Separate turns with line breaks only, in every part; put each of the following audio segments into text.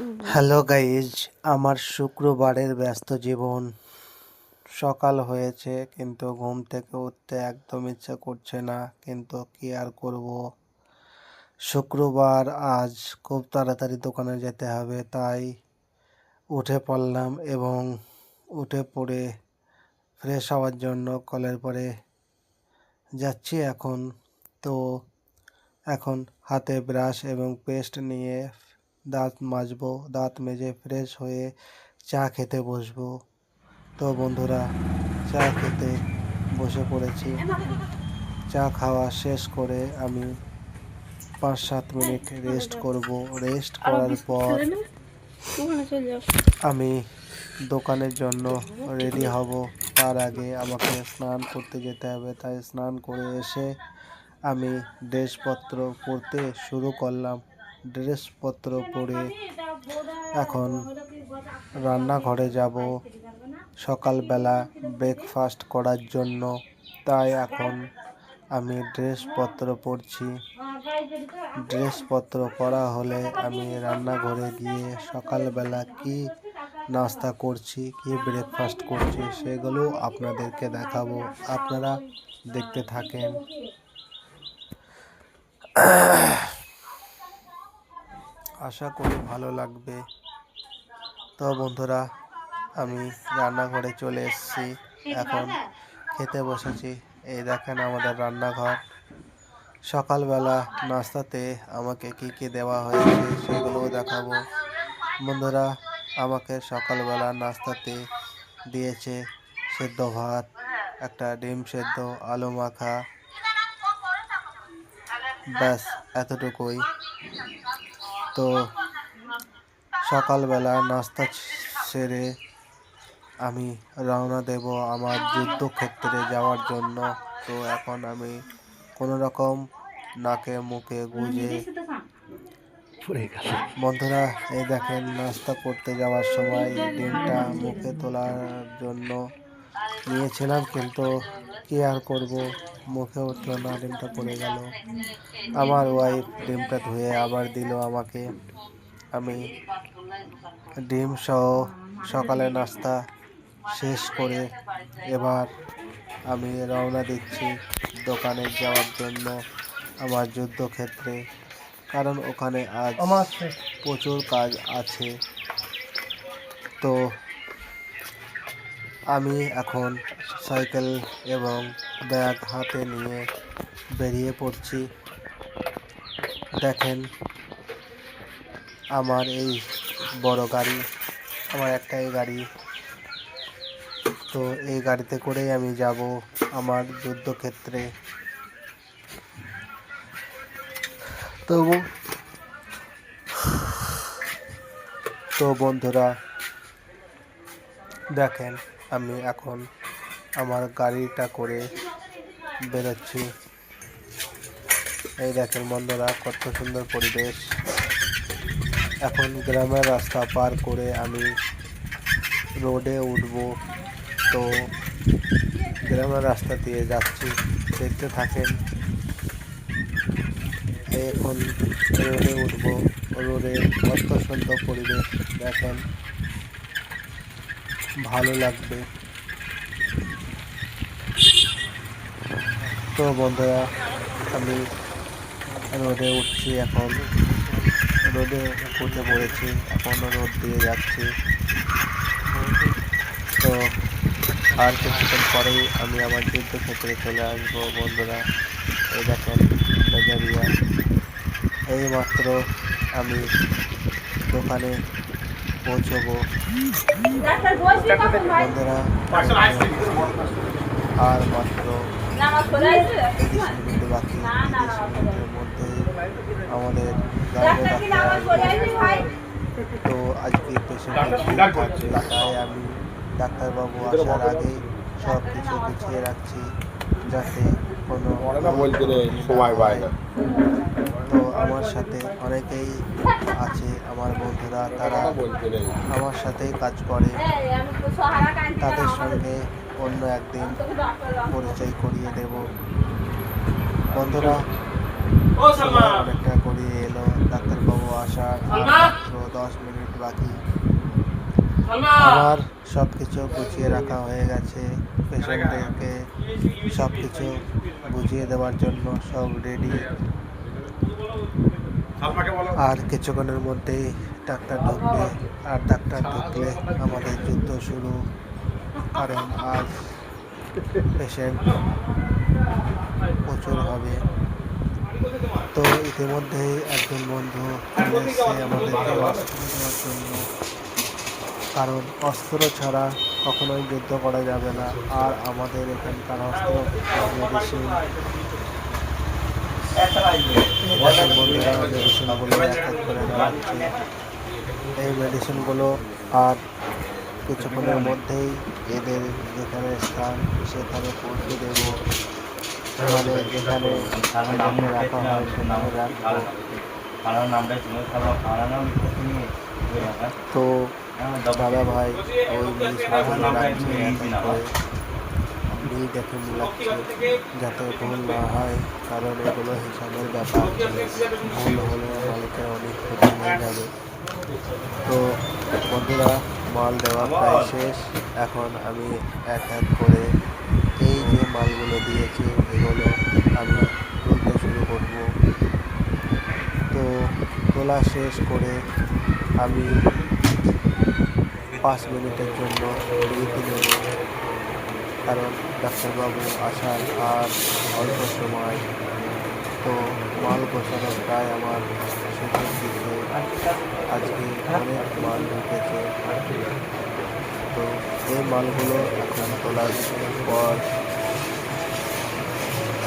Hello guys, আমার শুক্রবারের ব্যস্ত জীবন। সকাল হয়েছে, কিন্তু ঘুম থেকে উঠতে একদম ইচ্ছা করছে না, কিন্তু কি আর করব? শুক্রবার, আজ খুব তাড়াতাড়ি দোকানে যেতে হবে, তাই উঠে পড়লাম এবং উঠে পড়ে ফ্রেশ হওয়ার জন্য কলের পরে যাচ্ছি এখন। তো এখন হাতে ব্রাশ এবং পেস্ট নিয়ে দাঁত মাজবো দাঁত মেজে ফ্রেশ হয়ে চা খেতে বসবো। তো বন্ধুরা চা খেতে বসে পড়েছি। চা খাওয়া শেষ করে আমি পাঁচ সাত মিনিট রেস্ট করব। রেস্ট করার পর আমি দোকানের জন্য রেডি হব। তার আগে আমাকে স্নান করতে যেতে হবে। তাই স্নান করে এসে আমি ড্রেসপত্র পরতে শুরু করলাম। ড্রেসপত্র পরে এখন রান্নাঘরে যাব। সকালবেলা ব্রেকফাস্ট করার জন্য। তাই এখন আমি ড্রেসপত্র পরছি। ড্রেসপত্র পরা হলে আমি রান্নাঘরে গিয়ে সকালবেলা কি নাস্তা করছি, কি ব্রেকফাস্ট করছি সেগুলো আপনাদেরকে দেখাবো। আপনারা দেখতে থাকেন। আশা করি ভালো লাগবে। তো বন্ধুরা, আমি রান্নাঘরে চলে এসেছি। এখন খেতে বসেছি। এই দেখেন আমাদের রান্নাঘর। সকালবেলা নাস্তাতে আমাকে কি কি দেওয়া হয়েছে সেগুলোও দেখাবো। বন্ধুরা, আমাকে সকালবেলা নাস্তাতে দিয়েছে সেদ্ধ ভাত, একটা ডিম সেদ্ধ, আলু মাখা। ব্যাস, এতটুকুই। তো সকালবেলা নাস্তা সেরে আমি রওনা দেব আমার যুদ্ধক্ষেত্রে যাওয়ার জন্য। তো এখন আমি কোনো রকম নাকে মুখে গুঁজে বন্ধুরা এই দেখেন নাস্তা করতে যাওয়ার সময় ডিমটা মুখে তোলার জন্য নিয়েছিলাম কিন্তু কি আর করব? মুখে উঠল না ডিমটা পড়ে গেল। আমার ওয়াইফ ডিমটা ধুয়ে আবার দিল আমাকে। আমি ডিম সহ সকালে নাস্তা শেষ করে এবার আমি রওনা দিচ্ছি দোকানে যাওয়ার জন্য আমার যুদ্ধক্ষেত্রে। কারণ ওখানে আজ আমার প্রচুর কাজ আছে। তো আমি এখন সাইকেল এবং ব্যাগ হাতে নিয়ে বেরিয়ে পড়ছি। দেখেন, আমার এই বড় গাড়ি, আমার একটাই গাড়ি। তো এই গাড়িতে করেই আমি যাব আমার যুদ্ধক্ষেত্রে। তবু, তো বন্ধুরা, দেখেন আমি এখন আমার গাড়িটা করে বেরোচ্ছি। এই দেখেন বন্ধুরা, কত সুন্দর পরিবেশ। এখন গ্রামের রাস্তা পার করে আমি রোডে উঠব। তো গ্রামের রাস্তা দিয়ে যাচ্ছি। দেখতে থাকেন। এখন রোডে উঠব। রোডে কত সুন্দর পরিবেশ, দেখেন। ভালো লাগবে। তো বন্ধুরা, আমি রোদে উঠছি এখন। রোদে উঠে পড়েছি, এখন রোদ দিয়ে যাচ্ছি। তো আর কিছুক্ষণ পরেই আমি আমার যুদ্ধক্ষেত্রে চলে আসব বন্ধুরা। এই দেখেন মেজারিয়া আমি দোকানে পৌঁছবো। বন্ধুরা আর মাত্র তিরিশ মিনিট বাকি। মিনিটের মধ্যে আমাদের তো আজকে পেশেন্টের আমি ডাক্তারবাবু আসার আগেই সব কিছু গুছিয়ে রাখছি যাতে কোনো
বলতে সময় পায় না।
তো আমার সাথে অনেকেই আছে আমার বন্ধুরা তারা আমার সাথেই কাজ করে। তাদের সঙ্গে অন্য একদিন পরিচয় করিয়ে দেব। বন্ধুরা অনেকটা গড়িয়ে এলো ডাক্তারবাবু আসার মাত্র দশ মিনিট বাকি। আমার সব কিছু গুছিয়ে রাখা হয়ে গেছে পেশেন্টদেরকে সব কিছু বুঝিয়ে দেওয়ার জন্য সব রেডি আর কিছুক্ষণের মধ্যেই ডাক্তার ঢুকবে। আর ডাক্তার ঢুকলে আমাদের যুদ্ধ শুরু। কারণ আজ পেশেন্ট প্রচুর হবে। তো ইতিমধ্যেই একজন বন্ধু আমাদেরকে দেওয়ার জন্য কারণ অস্ত্র ছাড়া কখনোই যুদ্ধ করা যাবে না। আর আমাদের এখানকার অস্ত্র মেডিসিন দেখেন বন্ধুরা মেডিসিনগুলো এক এক করে হচ্ছে। এই মেডিসিনগুলো আর কিছুক্ষণের মধ্যেই এদের যেখানে স্থান সেখানে পৌঁছে দেবো। মানে যেখানে রাখা হয় সেখানে রাখব। তো দাদা ভাই, ওই আমি দেখে মিলাচ্ছি যাতে ভুল না হয়, কারণ এগুলো হিসাবের ব্যাপার। ভুল হলে মালিকের অনেক ক্ষতি হয়ে যাবে। তো বন্ধুরা, মাল দেওয়া প্রায় শেষ। এখন আমি এক এক করে এই যে মালগুলো দিয়েছি, এগুলো আমি তুলতে শুরু করব। তো তোলা শেষ করে আমি পাঁচ মিনিটের জন্য বিরতি নেব কারণ ডাক্তারবাবু আসার আর অল্প সময়। তো মাল গোছানো প্রায় আমার শেষের দিকে। আজকে অনেক মাল ঢুকেছে তো এই মালগুলো এখন তোলার পর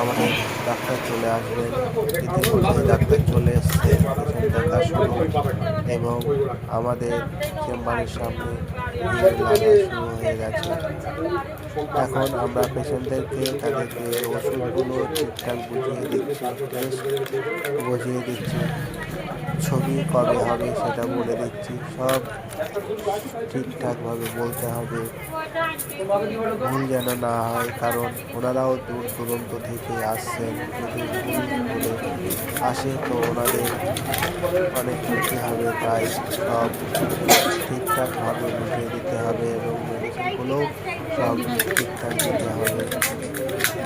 আমাদের ডাক্তার চলে আসবেন। ডাক্তার চলে এসছে। এবং আমাদের চেম্বারের সামনে শুরু হয়ে গেছে এখন আমরা পেশেন্টদেরকে তাদেরকে ওষুধগুলো ঠিকঠাক বুঝিয়ে দিচ্ছি বুঝিয়ে দিচ্ছি। ছবি কবে হবে সেটা বলে দিচ্ছি। সব ঠিকঠাকভাবে বলতে হবে। ভুল যেন না হয়, কারণ ওনারাও দূর দূরান্ত থেকে আসছেন যদি আসে তো ওনাদের অনেক ক্ষতি হবে, তাই সব ঠিকঠাকভাবে বুঝিয়ে দিতে হবে এবং মেডিসিনগুলোও সব ঠিকঠাক দিতে হবে।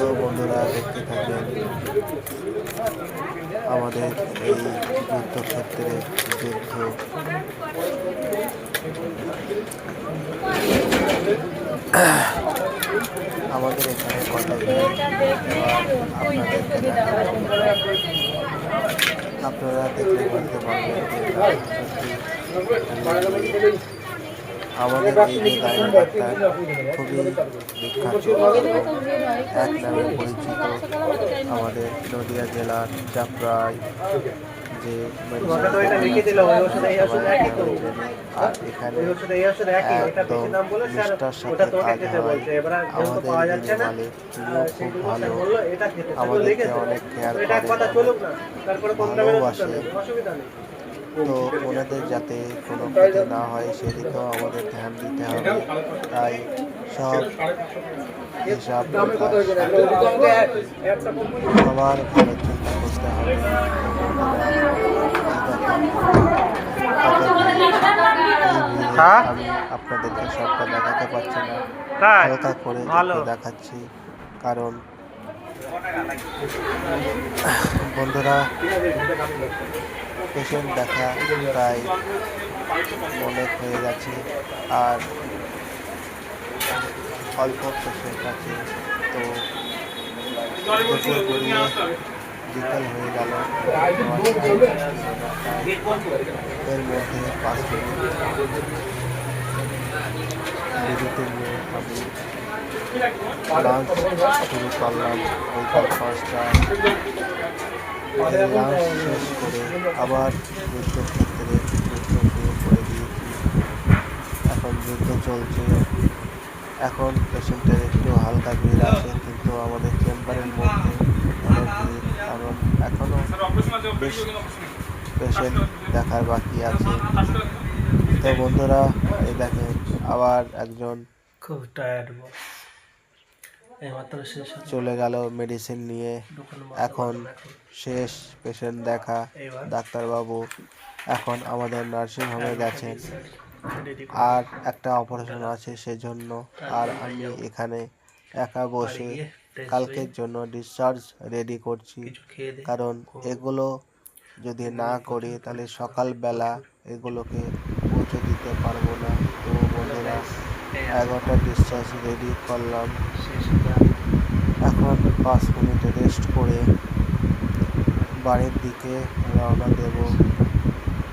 তো বন্ধুরা, দেখতে থাকেন আমাদের এই যুদ্ধক্ষেত্রে যুদ্ধ। আমাদের এখানে ভিড় আপনারা দেখলে বলতে পারবেন আমাদের এই যে খুবই বিখ্যাত এক নামে পরিচিত আমাদের নদিয়া জেলার চাপড়ায় যে আর এখানে একদম নিষ্ঠার সাথে কাজ হয়। আমাদের মালিক তিনিও খুব ভালো। আমাদেরকে অনেক কেয়ার করে ভালোবাসে। তো ওনাদের যাতে কোনো ক্ষতি না হয় সেদিকেও আমাদের ধ্যান দিতে হবে তাই সব হিসাব সবার ভালো চিন্তা করতে হবে
হ্যাঁ?
আপনাদেরকে সবটা দেখাতে পারছি না
তাই
হালকা করে। দেখাচ্ছি কারণ বন্ধুরা পেশেন্ট দেখা প্রায় অনেক হয়ে গেছে। আর অল্প পেশেন্ট আছে। তো বিকাল হয়ে গেল। এর মধ্যে পাঁচ মিনিট। নিয়ে আমি লাঞ্চ শুরু করলাম বিকাল পাঁচটায় শেষ করে আবার যুদ্ধক্ষেত্রে যুদ্ধ শুরু করে দিয়েছি এখন যুদ্ধ চলছে। এখন পেশেন্টের একটু হালকা ভিড় আছে, কিন্তু আমাদের চেম্বারের মধ্যে কারণ এখনও বেশ পেশেন্ট দেখার বাকি আছে। তো বন্ধুরা, এই দেখেন, আবার একজন
খুব টায়ার্ড
চলে গেল মেডিসিন নিয়ে। এখন শেষ পেশেন্ট দেখা ডাক্তারবাবু এখন আমাদের নার্সিং হোমে গেছেন। আর একটা অপারেশন আছে সেজন্য। আর আমি এখানে একা বসে কালকের জন্য ডিসচার্জ রেডি করছি। কারণ এগুলো যদি না করি তাহলে সকালবেলা এগুলোকে পৌঁছে দিতে পারব না। তো বন্ধুরা এগারোটা ডিসচার্জ রেডি করলাম। এখন পাঁচ মিনিট রেস্ট করে বাড়ির দিকে রওনা দেব।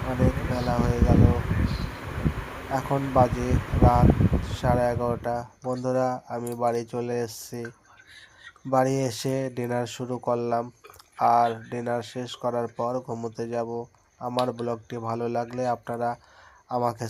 অনেক বেলা হয়ে গেল। এখন বাজে রাত সাড়ে এগারোটা। বন্ধুরা, আমি বাড়ি চলে এসেছি। বাড়ি এসে ডিনার শুরু করলাম। আর ডিনার শেষ করার পর ঘুমোতে যাব। আমার ব্লগটি ভালো লাগলে আপনারা আমাকে